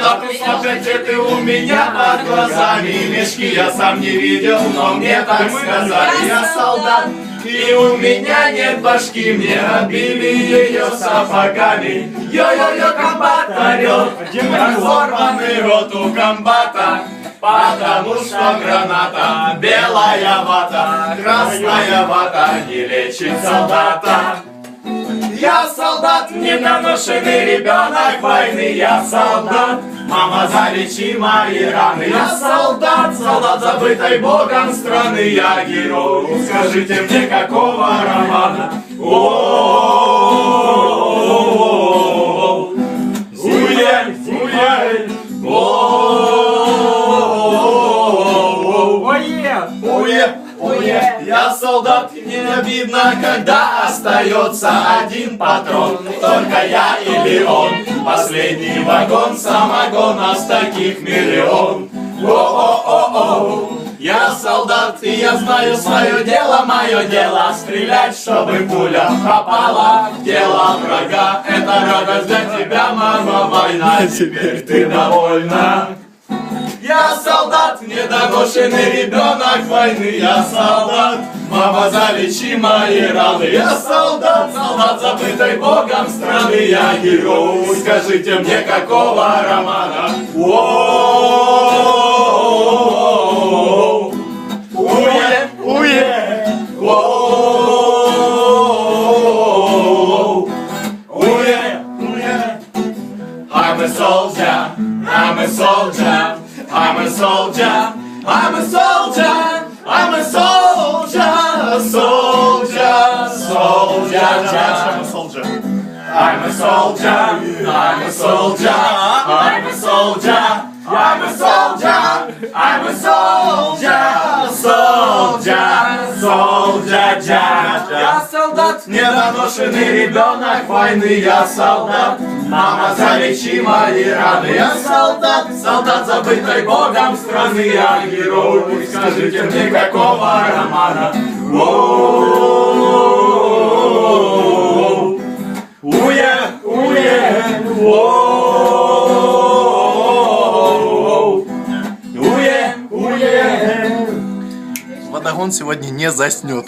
солдат, смотрите ты у меня под глазами. Мешки я сам не видел, но мне так сказали. Я солдат, и у меня нет башки. Мне отбили ее сапогами. Йо-йо-йо, комбат орет Разорванный рот у комбата Потому что граната Белая вата, красная вата Не лечит солдата солдат, недоношенный ребенок войны, я солдат. Мама, залечи мои раны, я солдат, солдат забытой богом страны, я герой. Скажите мне, какого романа? О-о-о-о-о. Уе, уе, о-о-о-о-о. Уе, я солдат, мне когда остается один патрон. Только я или он, последний вагон, самогон, нас таких миллион. О-о-о-о, я солдат, и я знаю свое дело, мое дело Стрелять, чтобы пуля попала в тело врага Это радость для тебя, мама, война, теперь ты довольна я солдат, недоношенный ребенок войны, я солдат. Мама, залечи мои раны, я солдат, солдат, забытой богом страны, я герой. Скажите мне, какого романа? Уе, уе. I'm a soldier, I'm a soldier, I'm a soldier, I'm a soldier, I'm a soldier, soldier, soldier, I'm a soldier. I'm a soldier, I'm a soldier, I'm a soldier, I'm a soldier, I'm a soldier, soldier, soldier, Я солдат! Недоношенный ребенок войны, я солдат. Мама, залечи мои раны, я солдат. Солдат, забытой богом страны, я герой. Скажите мне, какого романа? Уе, уе. Уе, уе. Водогон сегодня не заснет.